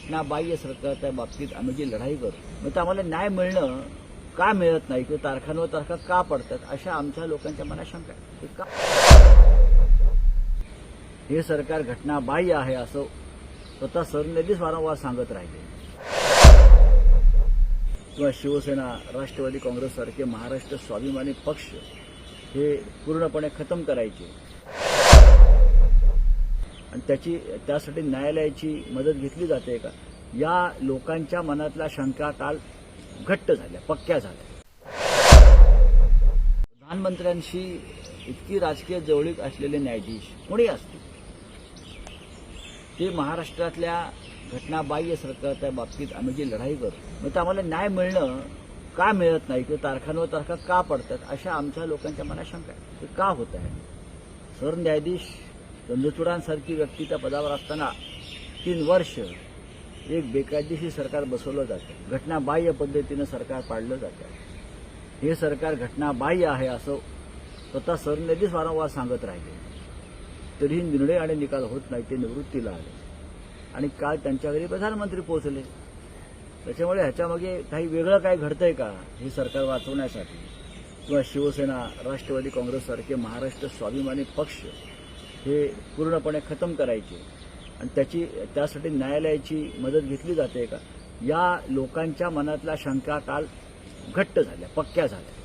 घटनाबाह्य सरकारच्या बाबतीत आम्ही जी लढाई करतो मग तर आम्हाला न्याय मिळणं का मिळत नाही? किंवा तारखांवर तारखा का पडतात? अशा आमच्या लोकांच्या मनात शंका आहे. हे का हे सरकार घटनाबाह्य आहे असं स्वतः सरन्यायाधीश वारंवार सांगत राहिले. किंवा शिवसेना राष्ट्रवादी काँग्रेससारखे महाराष्ट्र स्वाभिमानी पक्ष हे पूर्णपणे खतम करायचे. त्याची त्यासाठी न्यायालयाची मदत घेतली जाते का? या लोकांच्या मनातल्या शंका काल घट्ट झाल्या पक्क्या झाल्या. प्रधानमंत्र्यांशी इतकी राजकीय जवळीक असलेले न्यायाधीश कोणी असतील? ते महाराष्ट्रातल्या घटनाबाह्य सरकारच्या बाबतीत आम्ही जी लढाई करतो मग ते आम्हाला न्याय मिळणं का मिळत नाही? किंवा तारखांवर तारखा का पडतात? अशा आमच्या लोकांच्या मनात शंका आहे. का होत आहे? सरन्यायाधीश चंद्रचूडांसारखी व्यक्ती त्या पदावर असताना तीन वर्ष एक बेकायदेशीर सरकार बसवलं जातं. घटनाबाह्य पद्धतीनं सरकार पाडलं जातं. हे सरकार घटनाबाह्य आहे असं स्वतः सरन्यायाधीश वारंवार सांगत राहिले. तरीही निर्णय आणि निकाल होत नाही ते निवृत्तीला आले. आणि काल त्यांच्या घरी प्रधानमंत्री पोहोचले. त्याच्यामुळे ह्याच्यामागे काही वेगळं काय घडतंय का हे सरकार वाचवण्यासाठी? किंवा शिवसेना राष्ट्रवादी काँग्रेससारखे महाराष्ट्र स्वाभिमानी पक्ष हे पूर्णपणे खतम करायचे. आणि त्याची त्यासाठी न्यायालयाची मदत घेतली जाते का? या लोकांच्या मनातल्या शंका काल घट्ट झाल्या पक्क्या झाल्या.